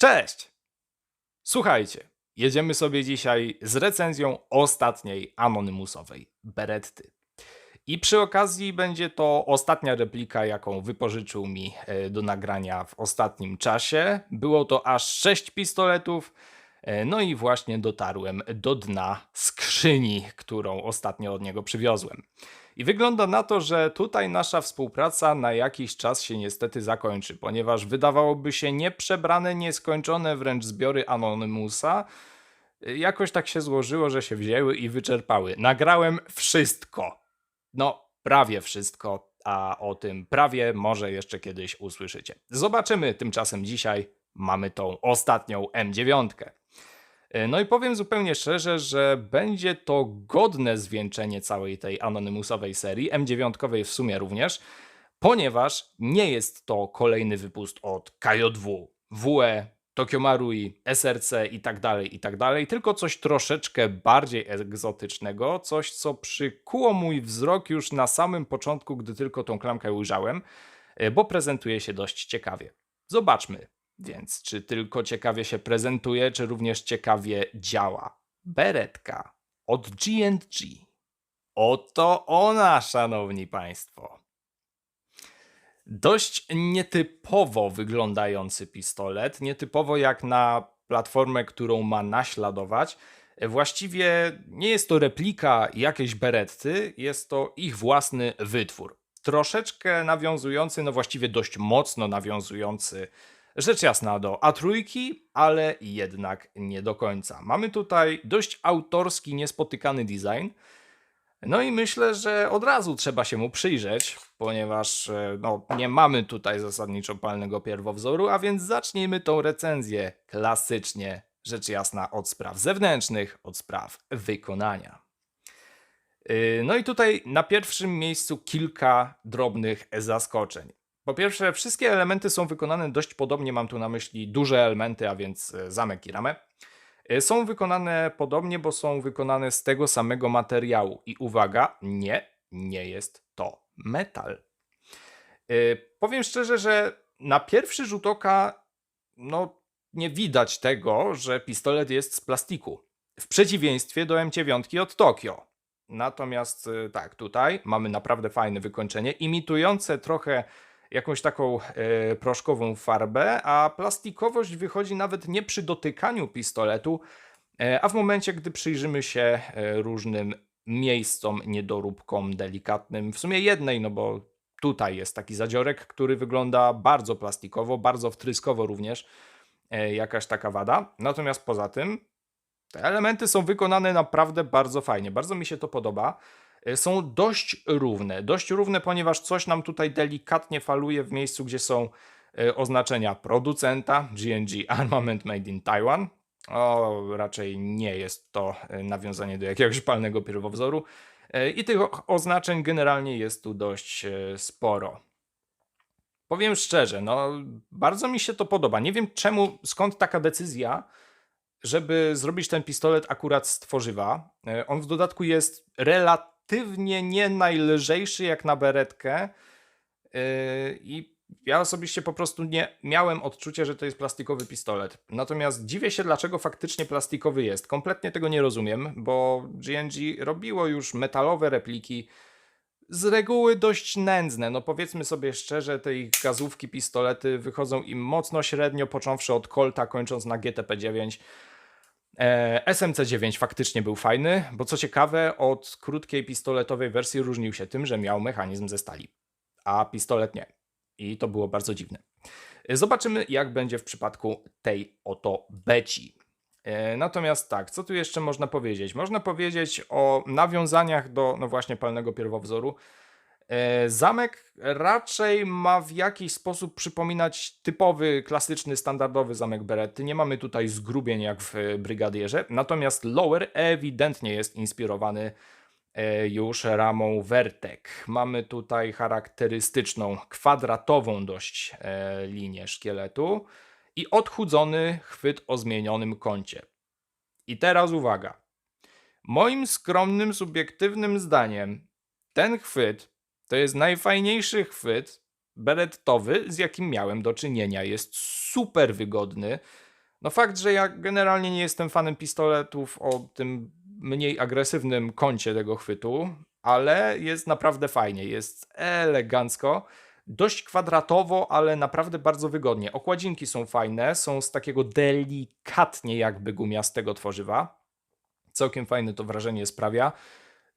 Cześć! Słuchajcie, jedziemy sobie dzisiaj z recenzją ostatniej anonymusowej Beretty. I przy okazji będzie to ostatnia replika, jaką wypożyczył mi e, do nagrania w ostatnim czasie. Było to aż 6 pistoletów. e, No i właśnie dotarłem do dna skrzyni, którą ostatnio od niego przywiozłem. I wygląda na to, że tutaj nasza współpraca na jakiś czas się niestety zakończy, ponieważ wydawałoby się nieprzebrane, nieskończone wręcz zbiory Anonymusa jakoś tak się złożyło, że się wzięły i wyczerpały. Nagrałem wszystko. No, prawie wszystko, a o tym prawie może jeszcze kiedyś usłyszycie. Zobaczymy tymczasem dzisiaj. Mamy tą ostatnią M9. E, No i powiem zupełnie szczerze, że będzie to godne zwieńczenie całej tej anonymusowej serii, M9 w sumie również, ponieważ nie jest to kolejny wypust od KJ2, WE, Tokyo Marui, SRC i tak dalej, i tak dalej, tylko coś troszeczkę bardziej egzotycznego, coś co przykuło mój wzrok już na samym początku, gdy tylko tą klamkę ujrzałem, e, bo prezentuje się dość ciekawie. Zobaczmy, więc czy tylko ciekawie się prezentuje, czy również ciekawie działa. Beretka od G&G. Oto ona, szanowni państwo. Dość nietypowo wyglądający pistolet, nietypowo jak na platformę, którą ma naśladować. Właściwie nie jest to replika jakiejś beretty, jest to ich własny wytwór. Troszeczkę nawiązujący, no właściwie dość mocno nawiązujący Rzecz jasna do A3, ale jednak nie do końca. Mamy tutaj dość autorski, niespotykany design. No i myślę, że od razu trzeba się mu przyjrzeć, ponieważ e, no, nie mamy tutaj zasadniczo palnego pierwowzoru, a więc zacznijmy tą recenzję klasycznie, rzecz jasna, od spraw zewnętrznych, od spraw wykonania. Yy, No i tutaj na pierwszym miejscu kilka drobnych zaskoczeń. Po pierwsze, wszystkie elementy są wykonane dość podobnie, mam tu na myśli duże elementy, a więc e, zamek i ramę. E, Są wykonane podobnie, bo są wykonane z tego samego materiału. I uwaga, nie, nie jest to metal. E, Powiem szczerze, że na pierwszy rzut oka no, nie widać tego, że pistolet jest z plastiku. W przeciwieństwie do M9 od Tokio. Natomiast tak, tutaj mamy naprawdę fajne wykończenie, imitujące trochę jakąś taką e, proszkową farbę, a plastikowość wychodzi nawet nie przy dotykaniu pistoletu, e, a w momencie, gdy przyjrzymy się e, różnym miejscom, niedoróbkom delikatnym, w sumie jednej, no bo tutaj jest taki zadziorek, który wygląda bardzo plastikowo, bardzo wtryskowo również, e, jakaś taka wada. Natomiast poza tym te elementy są wykonane naprawdę bardzo fajnie, bardzo mi się to podoba. E, Są dość równe, dość równe, ponieważ coś nam tutaj delikatnie faluje w miejscu, gdzie są e, oznaczenia producenta G&G Armament Made in Taiwan. O, raczej nie jest to e, nawiązanie do jakiegoś palnego pierwowzoru. I tych oznaczeń generalnie jest tu dość sporo. Powiem szczerze, no bardzo mi się to podoba. Nie wiem czemu, skąd taka decyzja, żeby zrobić ten pistolet akurat z tworzywa. On w dodatku jest relatywnie nie najlżejszy jak na beretkę. Yy, I ja osobiście po prostu nie miałem odczucia, że to jest plastikowy pistolet. Natomiast dziwię się, dlaczego faktycznie plastikowy jest. Kompletnie tego nie rozumiem, bo GNG robiło już metalowe repliki. Z reguły dość nędzne. No powiedzmy sobie szczerze, te ich gazówki, pistolety wychodzą im mocno średnio, począwszy od Colta, kończąc na GTP-9. E, SMC-9 faktycznie był fajny, bo co ciekawe, od krótkiej pistoletowej wersji różnił się tym, że miał mechanizm ze stali, a pistolet nie. I to było bardzo dziwne. E, Zobaczymy, jak będzie w przypadku tej oto beci. E, Natomiast tak, co tu jeszcze można powiedzieć? Można powiedzieć o nawiązaniach do, no właśnie, palnego pierwowzoru. E, Zamek raczej ma w jakiś sposób przypominać typowy, klasyczny, standardowy zamek Beretty. Nie mamy tutaj zgrubień jak w e, Brygadierze. Natomiast Lower ewidentnie jest inspirowany e, już ramą Vertec. Mamy tutaj charakterystyczną, kwadratową dość linię szkieletu i odchudzony chwyt o zmienionym kącie. I teraz uwaga. Moim skromnym, subiektywnym zdaniem ten chwyt to jest najfajniejszy chwyt berettowy, z jakim miałem do czynienia. Jest super wygodny. No fakt, że ja generalnie nie jestem fanem pistoletów o tym mniej agresywnym kącie tego chwytu, ale jest naprawdę fajnie, jest elegancko. Dość kwadratowo, ale naprawdę bardzo wygodnie. Okładzinki są fajne, są z takiego delikatnie jakby gumiastego tworzywa. Całkiem fajne to wrażenie sprawia.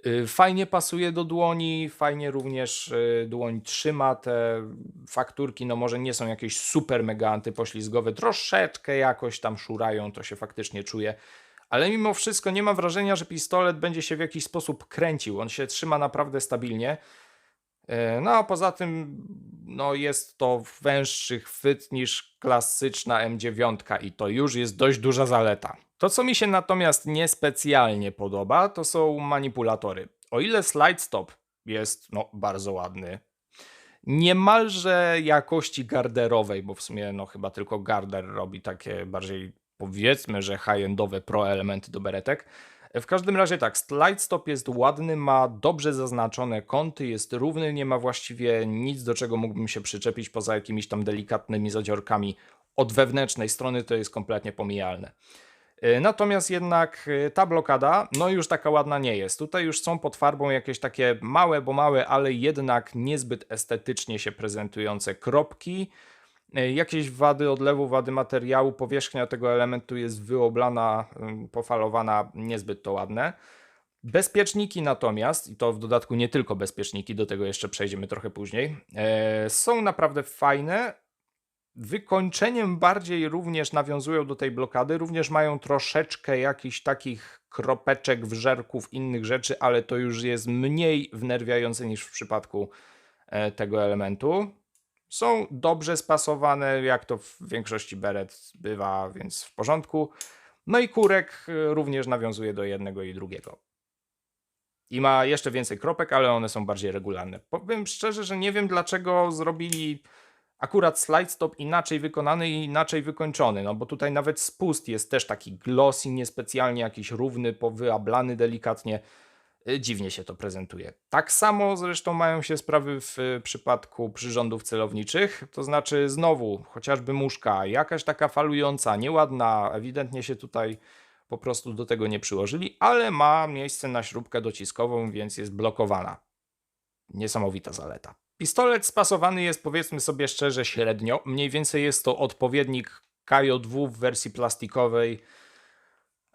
Y, Fajnie pasuje do dłoni, fajnie również y, dłoń trzyma te fakturki, no może nie są jakieś super mega antypoślizgowe, troszeczkę jakoś tam szurają, to się faktycznie czuje, ale mimo wszystko nie mam wrażenia, że pistolet będzie się w jakiś sposób kręcił, on się trzyma naprawdę stabilnie. E, No a poza tym no jest to węższy chwyt niż klasyczna M9 i to już jest dość duża zaleta. To co mi się natomiast niespecjalnie podoba to są manipulatory. O ile slide stop jest no bardzo ładny, niemalże jakości garderowej, bo w sumie no chyba tylko Garder robi takie bardziej powiedzmy, że high-endowe pro elementy do beretek. W każdym razie tak, slide stop jest ładny, ma dobrze zaznaczone kąty, jest równy, nie ma właściwie nic do czego mógłbym się przyczepić poza jakimiś tam delikatnymi zadziorkami. Od wewnętrznej strony to jest kompletnie pomijalne. Y, Natomiast jednak y, ta blokada, no już taka ładna nie jest. Tutaj już są pod farbą jakieś takie małe, bo małe, ale jednak niezbyt estetycznie się prezentujące kropki. Y, Jakieś wady odlewu, wady materiału, powierzchnia tego elementu jest wyoblana, pofalowana, niezbyt to ładne. Bezpieczniki natomiast, i to w dodatku nie tylko bezpieczniki, do tego jeszcze przejdziemy trochę później, e, są naprawdę fajne, wykończeniem bardziej również nawiązują do tej blokady, również mają troszeczkę jakichś takich kropeczek, wżerków, innych rzeczy, ale to już jest mniej wnerwiające niż w przypadku e, tego elementu. Są dobrze spasowane, jak to w większości beret bywa, więc w porządku. No i kurek e, również nawiązuje do jednego i drugiego. I ma jeszcze więcej kropek, ale one są bardziej regularne. Powiem szczerze, że nie wiem dlaczego zrobili akurat slide stop inaczej wykonany i inaczej wykończony, no bo tutaj nawet spust jest też taki glossy, niespecjalnie jakiś równy, powyablany delikatnie. Y, Dziwnie się to prezentuje. Tak samo zresztą mają się sprawy w y, przypadku przyrządów celowniczych, to znaczy znowu chociażby muszka, jakaś taka falująca, nieładna, ewidentnie się tutaj po prostu do tego nie przyłożyli, ale ma miejsce na śrubkę dociskową, więc jest blokowana. Niesamowita zaleta. Pistolet spasowany jest powiedzmy sobie szczerze średnio. Mniej więcej jest to odpowiednik KJ2 w wersji plastikowej.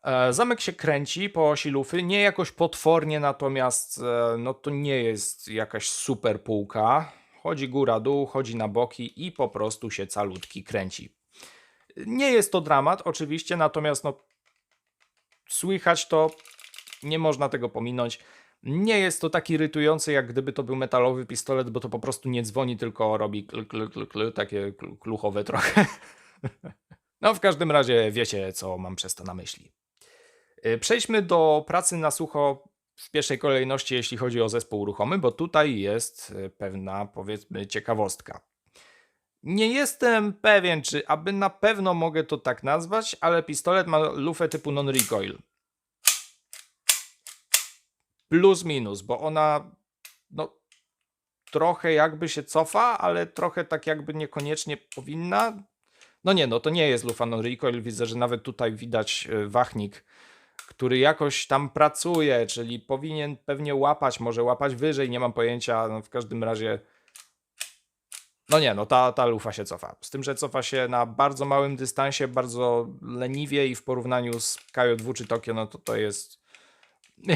E, Zamek się kręci po osi lufy, nie jakoś potwornie, natomiast e, no to nie jest jakaś super półka. Chodzi góra-dół, chodzi na boki i po prostu się calutki kręci. Nie jest to dramat, oczywiście, natomiast no, słychać to, nie można tego pominąć. Nie jest to tak irytujące, jak gdyby to był metalowy pistolet, bo to po prostu nie dzwoni, tylko robi kl, kl, kl, kl, takie kl- kluchowe trochę. No, w każdym razie wiecie, co mam przez to na myśli. Y, Przejdźmy do pracy na sucho w pierwszej kolejności, jeśli chodzi o zespół ruchomy, bo tutaj jest y, pewna, powiedzmy, ciekawostka. Nie jestem pewien, czy aby na pewno mogę to tak nazwać, ale pistolet ma lufę typu non-recoil. Plus minus, bo ona no, trochę jakby się cofa, ale trochę tak jakby niekoniecznie powinna. No nie, no to nie jest lufa non-recoil. Widzę, że nawet tutaj widać e, wachnik, który jakoś tam pracuje, czyli powinien pewnie łapać, może łapać wyżej, nie mam pojęcia. No w każdym razie. No nie, no ta, ta lufa się cofa. Z tym, że cofa się na bardzo małym dystansie, bardzo leniwie i w porównaniu z KJ2 czy Tokio, no to to jest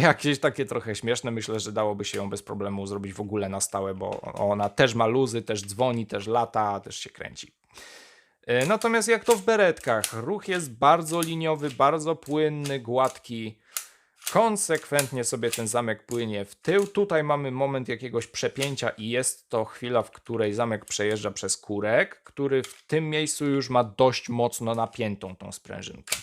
jakieś takie trochę śmieszne. Myślę, że dałoby się ją bez problemu zrobić w ogóle na stałe, bo ona też ma luzy, też dzwoni, też lata, też się kręci. E, Natomiast jak to w beretkach, ruch jest bardzo liniowy, bardzo płynny, gładki. Konsekwentnie sobie ten zamek płynie w tył. Tutaj mamy moment jakiegoś przepięcia i jest to chwila, w której zamek przejeżdża przez kurek, który w tym miejscu już ma dość mocno napiętą tą sprężynkę.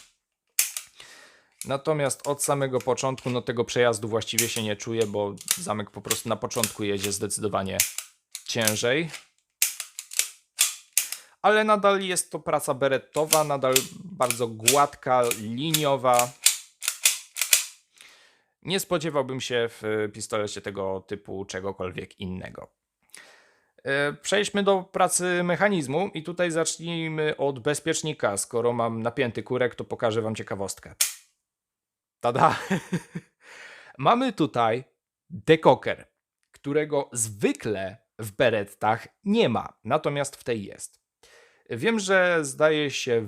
Natomiast od samego początku no tego przejazdu właściwie się nie czuję, bo zamek po prostu na początku jedzie zdecydowanie ciężej. Ale nadal jest to praca beretowa, nadal bardzo gładka, liniowa. Nie spodziewałbym się w pistolecie tego typu czegokolwiek innego. E, Przejdźmy do pracy mechanizmu i tutaj zacznijmy od bezpiecznika. Skoro mam napięty kurek, to pokażę wam ciekawostkę. Tada! Mamy tutaj dekoker, którego zwykle w berettach nie ma, natomiast w tej jest. Wiem, że zdaje się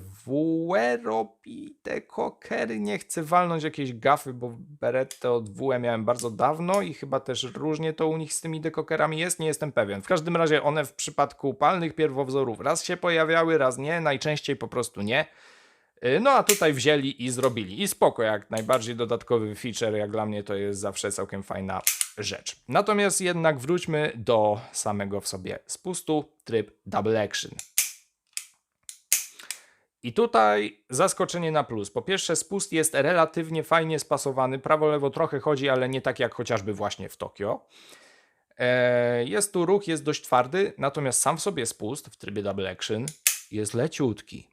dekokery, nie chcę walnąć jakiejś gafy, bo beretty od WE miałem bardzo dawno i chyba też różnie to u nich z tymi dekokerami jest, nie jestem pewien. W każdym razie one w przypadku palnych pierwowzorów raz się pojawiały, raz nie, najczęściej po prostu nie. Y, No a tutaj wzięli i zrobili. I spoko, jak najbardziej dodatkowy feature, jak dla mnie to jest zawsze całkiem fajna rzecz. Natomiast jednak wróćmy do samego w sobie spustu, tryb double action. I tutaj zaskoczenie na plus. Po pierwsze, spust jest relatywnie fajnie spasowany. Prawo-lewo trochę chodzi, ale nie tak jak chociażby właśnie w Tokio. E, Jest tu ruch, jest dość twardy, natomiast sam w sobie spust w trybie double action jest leciutki.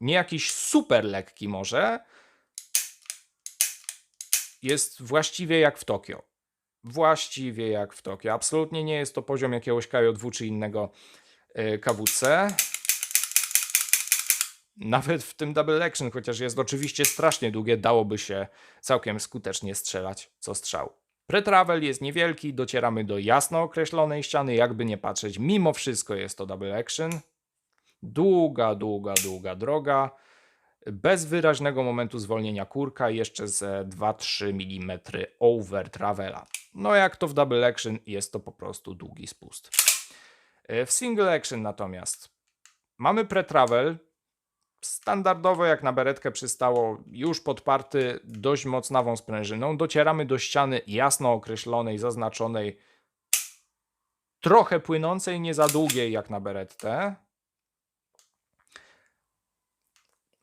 Nie jakiś super lekki może. Jest właściwie jak w Tokio. Właściwie jak w Tokio. Absolutnie nie jest to poziom jakiegoś KJ2 czy innego e, KWC. Nawet w tym double action, chociaż jest oczywiście strasznie długie, dałoby się całkiem skutecznie strzelać co strzał. Pretravel jest niewielki, docieramy do jasno określonej ściany, jakby nie patrzeć. Mimo wszystko jest to double action. Długa, długa, długa droga. Bez wyraźnego momentu zwolnienia kurka, jeszcze ze 2-3 mm over travela. No jak to w double action, jest to po prostu długi spust. E, W single action natomiast mamy pretravel, standardowo jak na beretkę przystało, już podparty dość mocnawą sprężyną. Docieramy do ściany jasno określonej, zaznaczonej, trochę płynącej, nie za długiej jak na berettę.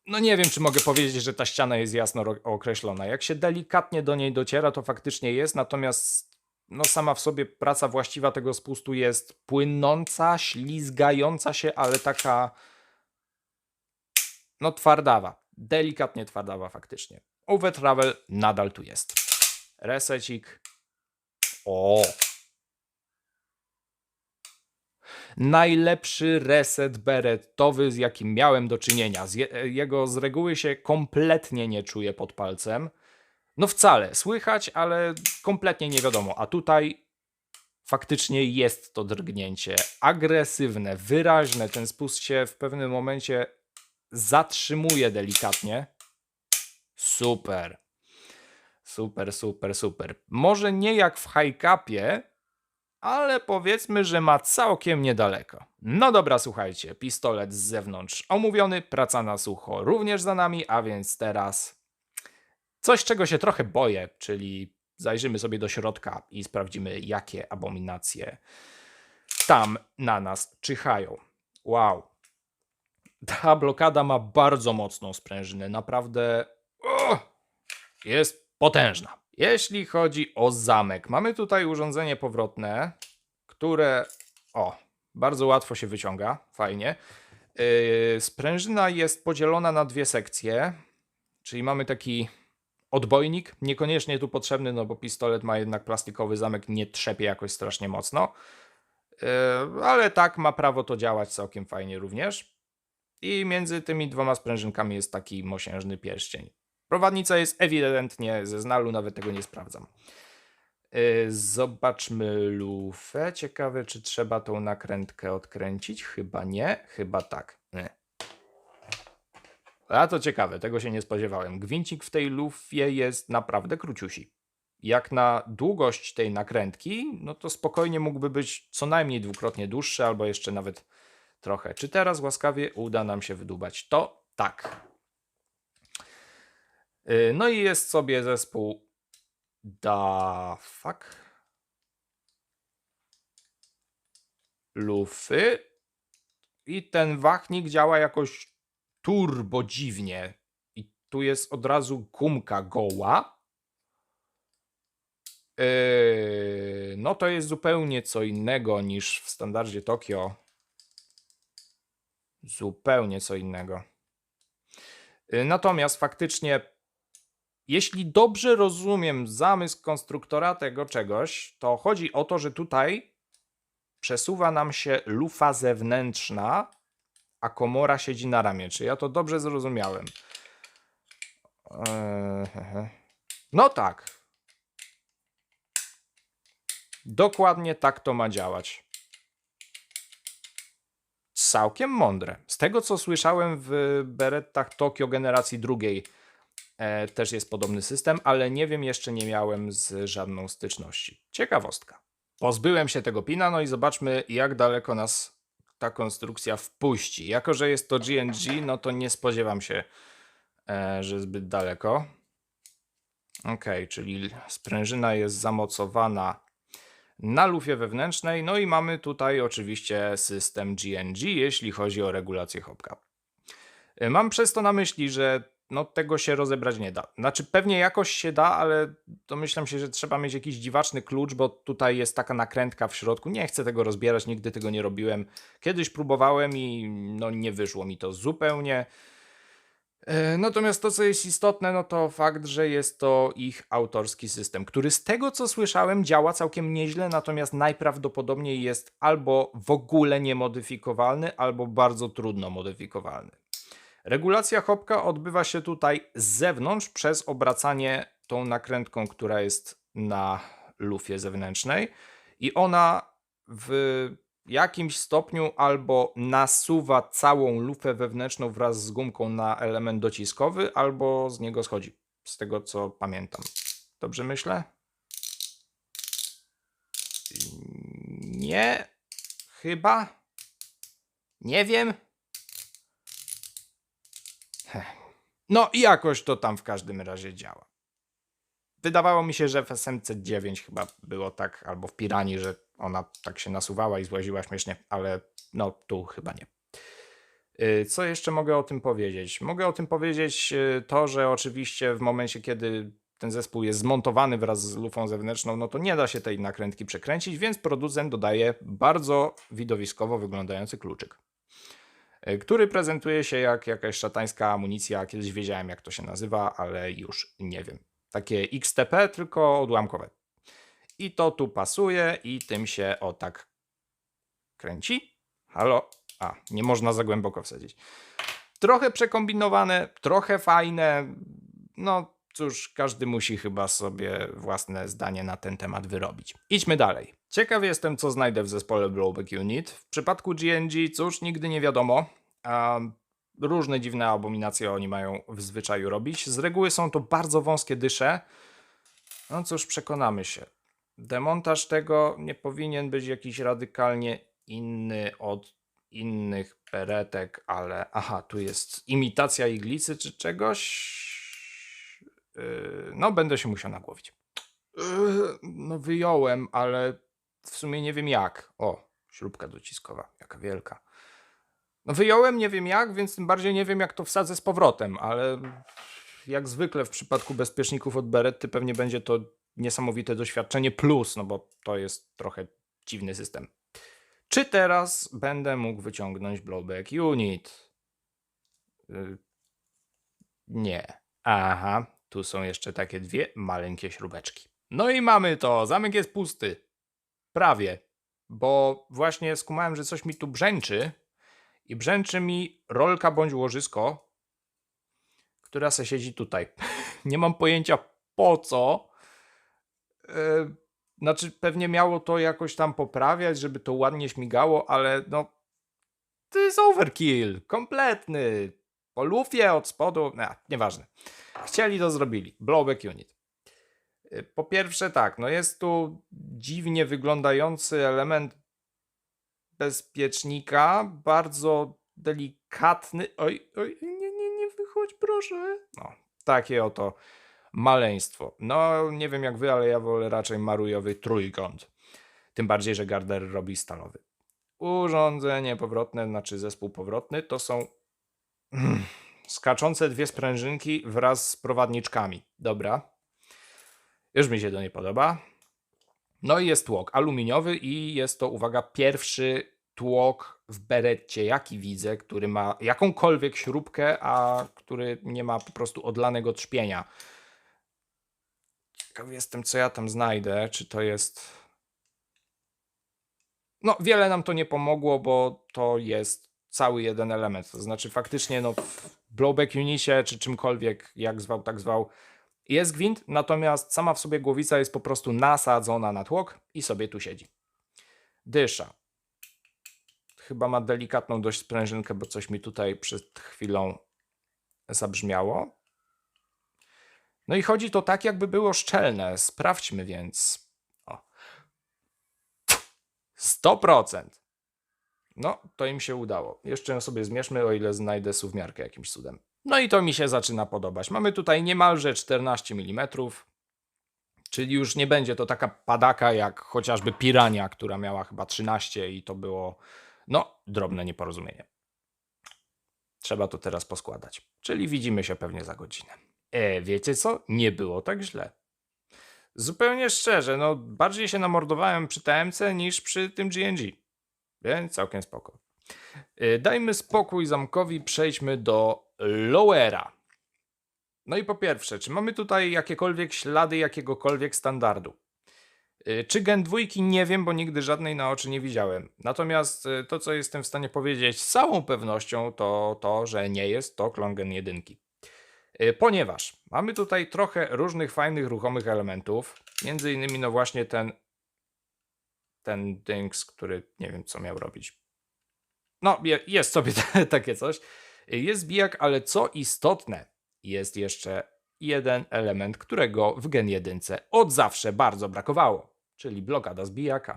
No nie wiem, czy mogę powiedzieć, że ta ściana jest jasno określona. Jak się delikatnie do niej dociera, to faktycznie jest, natomiast no sama w sobie praca właściwa tego spustu jest płynąca, ślizgająca się, ale taka no twardawa, delikatnie twardawa faktycznie. Over Travel nadal tu jest. Resecik. O! Najlepszy reset beretowy, z jakim miałem do czynienia. Z je, jego z reguły się kompletnie nie czuję pod palcem. No wcale, słychać, ale kompletnie nie wiadomo. A tutaj faktycznie jest to drgnięcie agresywne, wyraźne. Ten spust się w pewnym momencie zatrzymuje delikatnie. Super. Super, super, super. Może nie jak w high capie, ale powiedzmy, że ma całkiem niedaleko. No dobra, słuchajcie, pistolet z zewnątrz omówiony, praca na sucho również za nami, a więc teraz coś, czego się trochę boję, czyli zajrzymy sobie do środka i sprawdzimy, jakie abominacje tam na nas czyhają. Wow. Ta blokada ma bardzo mocną sprężynę, naprawdę o, jest potężna. Jeśli chodzi o zamek, mamy tutaj urządzenie powrotne, które o, bardzo łatwo się wyciąga, fajnie. Yy, sprężyna jest podzielona na dwie sekcje, czyli mamy taki odbojnik, niekoniecznie tu potrzebny, no bo pistolet ma jednak plastikowy zamek, nie trzepie jakoś strasznie mocno, Yy, ale tak ma prawo to działać całkiem fajnie również. I między tymi dwoma sprężynkami jest taki mosiężny pierścień. Prowadnica jest ewidentnie ze znalu, nawet tego nie sprawdzam. Yy, Zobaczmy lufę. Ciekawe, czy trzeba tą nakrętkę odkręcić. Chyba nie, chyba tak. Nie. A to ciekawe, tego się nie spodziewałem. Gwincik w tej lufie jest naprawdę króciusi. Jak na długość tej nakrętki, no to spokojnie mógłby być co najmniej dwukrotnie dłuższy, albo jeszcze nawet trochę. Czy teraz łaskawie uda nam się wydubać? To tak. Yy, No i jest sobie zespół da fuck lufy i ten wachnik działa jakoś turbo dziwnie i tu jest od razu gumka goła. Yy, no to jest zupełnie co innego niż w standardzie Tokio. Zupełnie co innego. Yy, Natomiast faktycznie, jeśli dobrze rozumiem zamysł konstruktora tego czegoś, to chodzi o to, że tutaj przesuwa nam się lufa zewnętrzna, a komora siedzi na ramię. Czy ja to dobrze zrozumiałem? No tak. Dokładnie tak to ma działać. Całkiem mądre. Z tego co słyszałem w Berettach Tokio generacji drugiej e, też jest podobny system, ale nie wiem, jeszcze nie miałem z żadną styczności. Ciekawostka. Pozbyłem się tego pina, no i zobaczmy, jak daleko nas ta konstrukcja wpuści. Jako, że jest to GNG, no to nie spodziewam się, e, że zbyt daleko. Ok, czyli sprężyna jest zamocowana na lufie wewnętrznej, no i mamy tutaj oczywiście system GNG, jeśli chodzi o regulację hopka. E, Mam przez to na myśli, że no, tego się rozebrać nie da. Znaczy, pewnie jakoś się da, ale domyślam się, że trzeba mieć jakiś dziwaczny klucz, bo tutaj jest taka nakrętka w środku. Nie chcę tego rozbierać, nigdy tego nie robiłem. Kiedyś próbowałem i no, nie wyszło mi to zupełnie. E, Natomiast to, co jest istotne, no to fakt, że jest to ich autorski system, który z tego, co słyszałem, działa całkiem nieźle, natomiast najprawdopodobniej jest albo w ogóle niemodyfikowalny, albo bardzo trudno modyfikowalny. Regulacja hopka odbywa się tutaj z zewnątrz przez obracanie tą nakrętką, która jest na lufie zewnętrznej i ona w jakimś stopniu albo nasuwa całą lufę wewnętrzną wraz z gumką na element dociskowy, albo z niego schodzi. Z tego co pamiętam. Dobrze myślę? Nie. Chyba. Nie wiem. No i jakoś to tam w każdym razie działa. Wydawało mi się, że w SMC 9 chyba było tak, albo w Pirani, że ona tak się nasuwała i złaziła śmiesznie, ale no tu chyba nie. Y, Co jeszcze mogę o tym powiedzieć? Mogę o tym powiedzieć y, to, że oczywiście w momencie, kiedy ten zespół jest zmontowany wraz z lufą zewnętrzną, no to nie da się tej nakrętki przekręcić, więc producent dodaje bardzo widowiskowo wyglądający kluczyk, y, który prezentuje się jak jakaś szatańska amunicja. Kiedyś wiedziałem, jak to się nazywa, ale już nie wiem. Takie XTP, tylko odłamkowe. I to tu pasuje i tym się o tak kręci. Halo? A, nie można za głęboko wsadzić. Trochę przekombinowane, trochę fajne. No cóż, każdy musi chyba sobie własne zdanie na ten temat wyrobić. Idźmy dalej. Ciekaw jestem, co znajdę w zespole Blowback Unit. W przypadku GNG, cóż, nigdy nie wiadomo. Różne dziwne abominacje oni mają w zwyczaju robić. Z reguły są to bardzo wąskie dysze. No cóż, przekonamy się. Demontaż tego nie powinien być jakiś radykalnie inny od innych peretek, ale aha, tu jest imitacja iglicy czy czegoś. Yy, no, będę się musiał nagłowić. Yy, no, wyjąłem, ale w sumie nie wiem jak. O, śrubka dociskowa, jaka wielka. No, wyjąłem, nie wiem jak, więc tym bardziej nie wiem, jak to wsadzę z powrotem, ale jak zwykle w przypadku bezpieczników od Beretty pewnie będzie to niesamowite doświadczenie plus, no bo to jest trochę dziwny system. Czy teraz będę mógł wyciągnąć blowback unit? Y, Nie. Aha, tu są jeszcze takie dwie maleńkie śrubeczki. No i mamy to. Zamek jest pusty. Prawie. Bo właśnie skumałem, że coś mi tu brzęczy i brzęczy mi rolka bądź łożysko, która se siedzi tutaj. Nie mam pojęcia po co. E, Znaczy, pewnie miało to jakoś tam poprawiać, żeby to ładnie śmigało, ale no. To jest overkill. Kompletny. Po lufie od spodu. No, nieważne. Chcieli to zrobili. Blowback unit. E, Po pierwsze, tak, no jest tu dziwnie wyglądający element bezpiecznika, bardzo delikatny. Oj, oj, nie, nie, nie wychodź, proszę. No, takie oto maleństwo. No, nie wiem jak wy, ale ja wolę raczej marujowy trójkąt. Tym bardziej, że Gardner robi stalowy. Urządzenie powrotne, znaczy zespół powrotny, to są skaczące dwie sprężynki wraz z prowadniczkami. Dobra. Już mi się to nie podoba. No i jest tłok aluminiowy i jest to, uwaga, pierwszy tłok w beretcie, jaki widzę, który ma jakąkolwiek śrubkę, a który nie ma po prostu odlanego trzpienia. Ciekaw jestem, co ja tam znajdę. Czy to jest. No, wiele nam to nie pomogło, bo to jest cały jeden element. To znaczy, faktycznie, no, w blowback unicie czy czymkolwiek, jak zwał, tak zwał, jest gwint, natomiast sama w sobie głowica jest po prostu nasadzona na tłok i sobie tu siedzi. Dysza. Chyba ma delikatną dość sprężynkę, bo coś mi tutaj przed chwilą zabrzmiało. No i chodzi to tak, jakby było szczelne. Sprawdźmy więc. O. 100%. No, to im się udało. Jeszcze sobie zmierzmy, o ile znajdę suwmiarkę jakimś cudem. No i to mi się zaczyna podobać. Mamy tutaj niemalże 14 mm, czyli już nie będzie to taka padaka jak chociażby Pirania, która miała chyba 13 i to było, no, drobne nieporozumienie. Trzeba to teraz poskładać. Czyli widzimy się pewnie za godzinę. E, wiecie co? Nie było tak źle. Zupełnie szczerze, no bardziej się namordowałem przy TMC niż przy tym GNG. Więc całkiem spoko. E, Dajmy spokój zamkowi, przejdźmy do lowera. No i po pierwsze, czy mamy tutaj jakiekolwiek ślady jakiegokolwiek standardu? Y, Czy Gen 2 nie wiem, bo nigdy żadnej na oczy nie widziałem. Natomiast y, to, co jestem w stanie powiedzieć z całą pewnością, to to, że nie jest to klon Gen 1. Y, Ponieważ mamy tutaj trochę różnych fajnych, ruchomych elementów. Między innymi, no właśnie ten ten dings, który nie wiem, co miał robić. No, je- jest sobie takie coś. Jest bijak, ale co istotne, jest jeszcze jeden element, którego w Gen 1 od zawsze bardzo brakowało, czyli blokada z bijaka.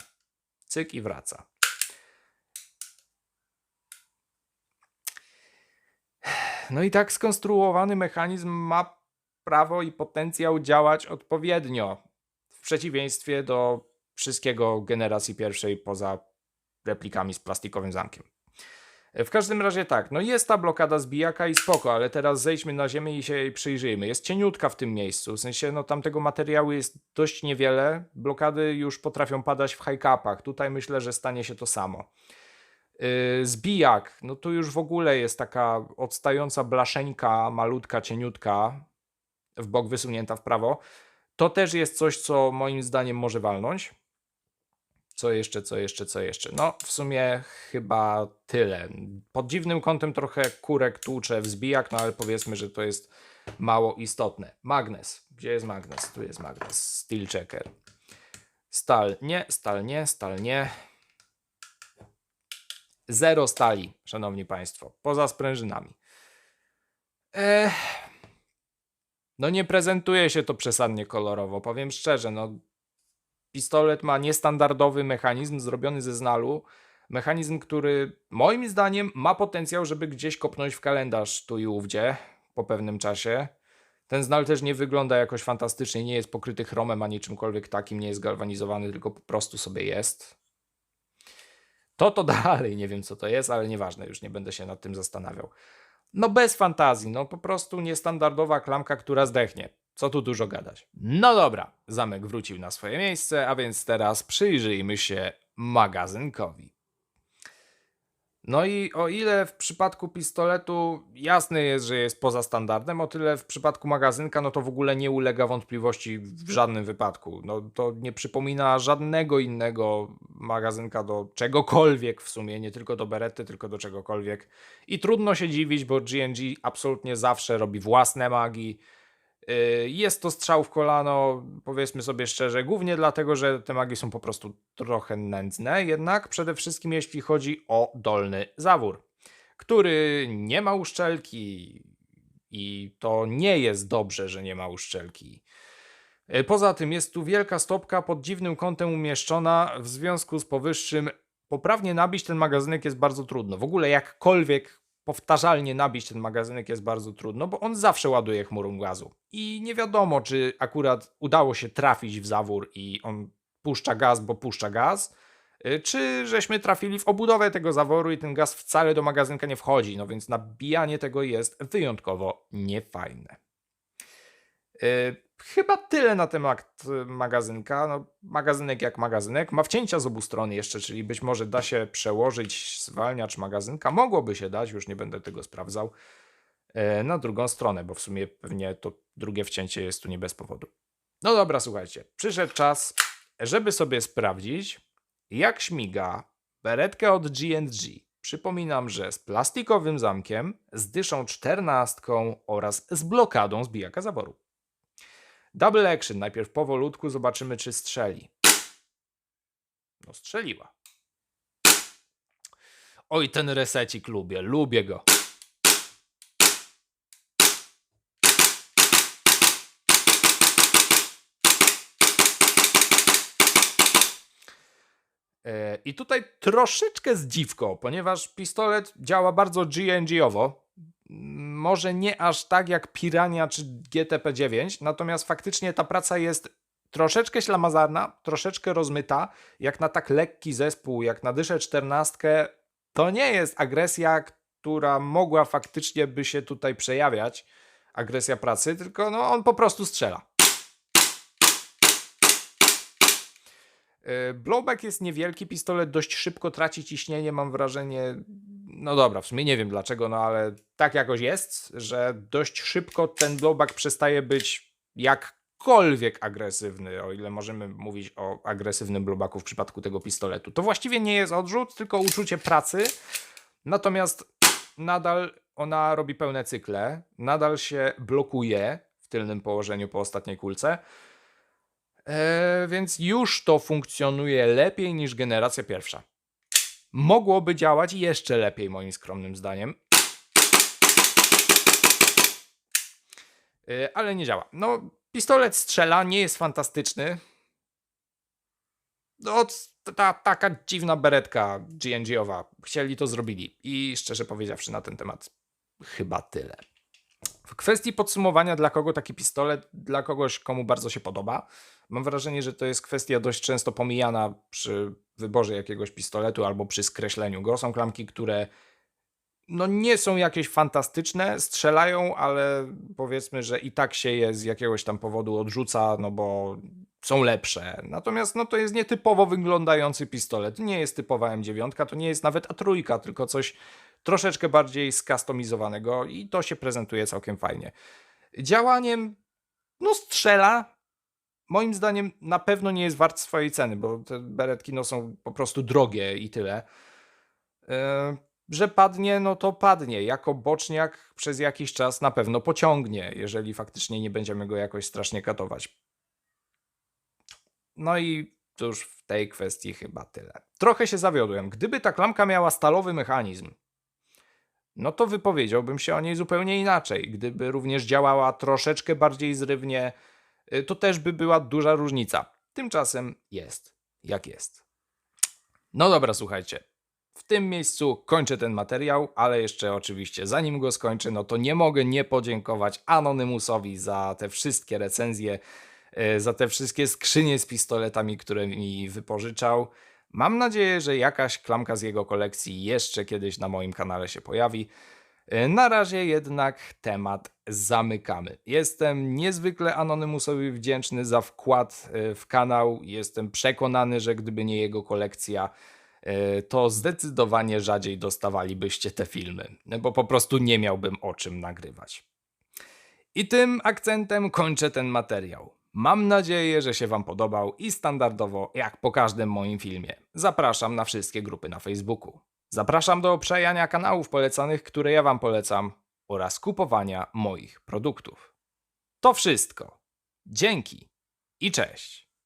Cyk i wraca. No i tak skonstruowany mechanizm ma prawo i potencjał działać odpowiednio, w przeciwieństwie do wszystkiego generacji pierwszej poza replikami z plastikowym zamkiem. W każdym razie tak, no jest ta blokada zbijaka i spoko, ale teraz zejdźmy na ziemię i się jej przyjrzyjmy. Jest cieniutka w tym miejscu, w sensie no tamtego materiału jest dość niewiele, blokady już potrafią padać w high-capach, tutaj myślę, że stanie się to samo. Yy, zbijak, no tu już w ogóle jest taka odstająca blaszeńka, malutka, cieniutka, w bok wysunięta w prawo. To też jest coś, co moim zdaniem może walnąć. Co jeszcze, co jeszcze, co jeszcze? No, w sumie chyba tyle. Pod dziwnym kątem trochę kurek tłucze w zbijak, no ale powiedzmy, że to jest mało istotne. Magnes. Gdzie jest magnes? Tu jest magnes. Steel checker. Stal nie, stal nie, stal nie. Zero stali, szanowni państwo. Poza sprężynami. Ech. No nie prezentuje się to przesadnie kolorowo, powiem szczerze, no pistolet ma niestandardowy mechanizm zrobiony ze znalu, mechanizm, który moim zdaniem ma potencjał, żeby gdzieś kopnąć w kalendarz tu i ówdzie po pewnym czasie. Ten znal też nie wygląda jakoś fantastycznie, nie jest pokryty chromem ani czymkolwiek takim, nie jest galwanizowany, tylko po prostu sobie jest. To to dalej, nie wiem co to jest, ale nieważne, już nie będę się nad tym zastanawiał. No bez fantazji, no po prostu niestandardowa klamka, która zdechnie. Co tu dużo gadać. No dobra, zamek wrócił na swoje miejsce, a więc teraz przyjrzyjmy się magazynkowi. No i o ile w przypadku pistoletu jasne jest, że jest poza standardem, o tyle w przypadku magazynka no to w ogóle nie ulega wątpliwości w żadnym wypadku. No to nie przypomina żadnego innego magazynka do czegokolwiek w sumie, nie tylko do Berety, tylko do czegokolwiek. I trudno się dziwić, bo GNG absolutnie zawsze robi własne magii. Yy, Jest to strzał w kolano, powiedzmy sobie szczerze, głównie dlatego, że te magii są po prostu trochę nędzne, jednak przede wszystkim jeśli chodzi o dolny zawór, który nie ma uszczelki i to nie jest dobrze, że nie ma uszczelki. Yy, Poza tym jest tu wielka stopka pod dziwnym kątem umieszczona, w związku z powyższym poprawnie nabić ten magazynek jest bardzo trudno. W ogóle jakkolwiek powtarzalnie nabić ten magazynek jest bardzo trudno, bo on zawsze ładuje chmurą gazu. I nie wiadomo, czy akurat udało się trafić w zawór i on puszcza gaz, bo puszcza gaz, y, czy żeśmy trafili w obudowę tego zaworu i ten gaz wcale do magazynka nie wchodzi. No więc nabijanie tego jest wyjątkowo niefajne. Yy, Chyba tyle na temat y, magazynka. No, magazynek jak magazynek. Ma wcięcia z obu stron jeszcze, czyli być może da się przełożyć zwalniacz magazynka. Mogłoby się dać, już nie będę tego sprawdzał. e, Na drugą stronę, bo w sumie pewnie to drugie wcięcie jest tu nie bez powodu. No dobra, słuchajcie. Przyszedł czas, żeby sobie sprawdzić, jak śmiga beretkę od G&G. Przypominam, że z plastikowym zamkiem, z dyszą czternastką oraz z blokadą zbijaka zaworu. Double action. Najpierw powolutku zobaczymy, czy strzeli. No strzeliła. Oj, ten resecik lubię, lubię go. E, I tutaj troszeczkę zdziwko, ponieważ pistolet działa bardzo GNG-owo. Może nie aż tak jak Pirania czy GTP-9, natomiast faktycznie ta praca jest troszeczkę ślamazarna, troszeczkę rozmyta. Jak na tak lekki zespół, jak na dyszę 14, to nie jest agresja, która mogła faktycznie by się tutaj przejawiać, agresja pracy, tylko no, on po prostu strzela. Yy, Blowback jest niewielki, pistolet dość szybko traci ciśnienie, mam wrażenie. No dobra, w sumie nie wiem dlaczego, no ale tak jakoś jest, że dość szybko ten blowback przestaje być jakkolwiek agresywny, o ile możemy mówić o agresywnym blowbacku w przypadku tego pistoletu. To właściwie nie jest odrzut, tylko uczucie pracy, natomiast nadal ona robi pełne cykle, nadal się blokuje w tylnym położeniu po ostatniej kulce. Eee, więc już to funkcjonuje lepiej niż generacja pierwsza. Mogłoby działać jeszcze lepiej, moim skromnym zdaniem. Eee, ale nie działa. No, pistolet strzela, nie jest fantastyczny. No, ta, taka dziwna beretka GNG-owa. Chcieli to zrobili. I szczerze powiedziawszy na ten temat, chyba tyle. W kwestii podsumowania, dla kogo taki pistolet, dla kogoś, komu bardzo się podoba, mam wrażenie, że to jest kwestia dość często pomijana przy wyborze jakiegoś pistoletu albo przy skreśleniu go. Są klamki, które no nie są jakieś fantastyczne, strzelają, ale powiedzmy, że i tak się je z jakiegoś tam powodu odrzuca, no bo są lepsze. Natomiast no to jest nietypowo wyglądający pistolet. Nie jest typowa M9, to nie jest nawet A3, tylko coś troszeczkę bardziej skustomizowanego i to się prezentuje całkiem fajnie. Działaniem, no strzela. Moim zdaniem na pewno nie jest wart swojej ceny, bo te beretki no, są po prostu drogie i tyle. Yy, że padnie, no to padnie. Jako boczniak przez jakiś czas na pewno pociągnie, jeżeli faktycznie nie będziemy go jakoś strasznie katować. No i cóż, w tej kwestii chyba tyle. Trochę się zawiodłem. Gdyby ta klamka miała stalowy mechanizm, no to wypowiedziałbym się o niej zupełnie inaczej. Gdyby również działała troszeczkę bardziej zrywnie, to też by była duża różnica. Tymczasem jest jak jest. No dobra, słuchajcie. W tym miejscu kończę ten materiał, ale jeszcze oczywiście zanim go skończę, no to nie mogę nie podziękować Anonymusowi za te wszystkie recenzje, y, za te wszystkie skrzynie z pistoletami, które mi wypożyczał. Mam nadzieję, że jakaś klamka z jego kolekcji jeszcze kiedyś na moim kanale się pojawi. E, Na razie jednak temat zamykamy. Jestem niezwykle Anonymusowi wdzięczny za wkład e, w kanał. Jestem przekonany, że gdyby nie jego kolekcja, e, to zdecydowanie rzadziej dostawalibyście te filmy, bo po prostu nie miałbym o czym nagrywać. I tym akcentem kończę ten materiał. Mam nadzieję, że się Wam podobał i standardowo, jak po każdym moim filmie, zapraszam na wszystkie grupy na Facebooku. Zapraszam do przejania kanałów polecanych, które ja Wam polecam oraz kupowania moich produktów. To wszystko. Dzięki i cześć.